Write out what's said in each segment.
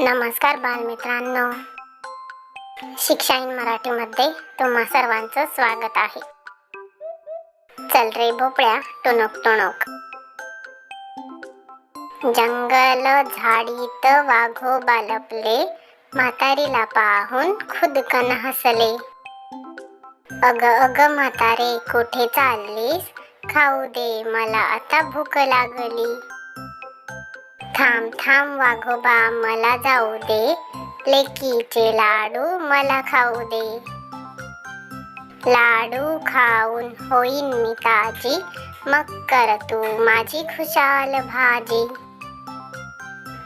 नमस्कार बालमित्रांनो. शिक्षा इन मराठीमध्ये तुम्हा सर्वांचं स्वागत आहे. चल रे भोपळ्या टुणक टुणक. जंगल झाडीत वाघो बालपले म्हातारीला पाहून खुदकन हसले. अग अग म्हातारे कुठे चाललीस? खाऊ दे मला आता भूक लागली. थांब थांब वाघोबा मला जाऊ दे. लेकीचे लाडू मला खाऊ दे. लाडू खाऊन होईन मी ताजी. मग कर तू माझी खुशाल भाजी.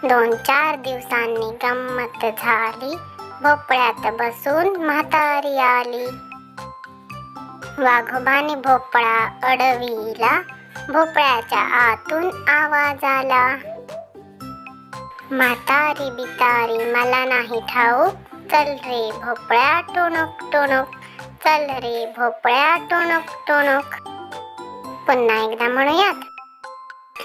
दोन चार दिवसांनी गंमत झाली. भोपळ्यात बसून म्हातारी आली. वाघोबाने भोपळा अडविला. भोपळ्याच्या आतून आवाज आला. म्हातारी बितारी मला नाही ठाऊक चल रे भोपळ्या टोणक टोणक. चल रे भोपळ्या टोणक टोणक. पुन्हा एकदा म्हणूयात.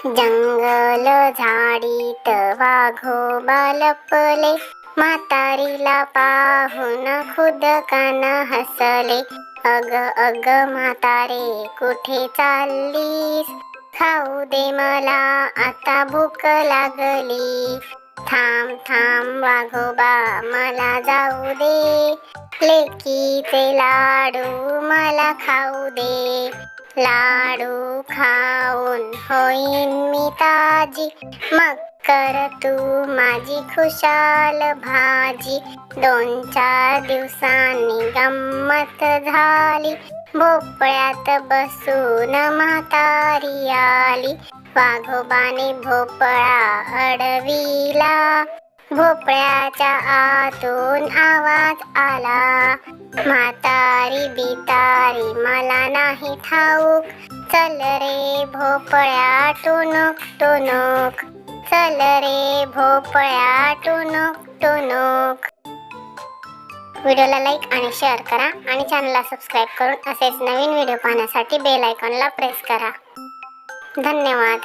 जंगल झाडीत वाघो बालपले. म्हातारीला पाहून खुद कान हसले. अग अग म्हातारे कुठे चाललीस? खाऊ दे मला आता भूक लागली. थांब थांब वाघोबा मला जाऊ दे. लेकीचे लाडू मला खाऊ दे. लाडू खाऊन होईन मी ताजी. मग कर तू माझी खुशाल भाजी. दोन चार दिवसांनी गंमत झाली. भोपळ्यात बसून म्हातारी आली. वाघोबाने भोपळा अडविला. भोपळ्याच्या आतून आवाज आला. म्हातारी बितारी मला नाही ठाऊक. चल रे भोपळ्या टुनुक टुनुक. चल रे भोपळ्या टुनुक टुनुक व्हिडिओला लाईक आणि शेअर करा आणि चॅनलला सबस्क्राईब करून असेच नवीन व्हिडिओ पाहण्यासाठी बेल आयकॉनला प्रेस करा. धन्यवाद.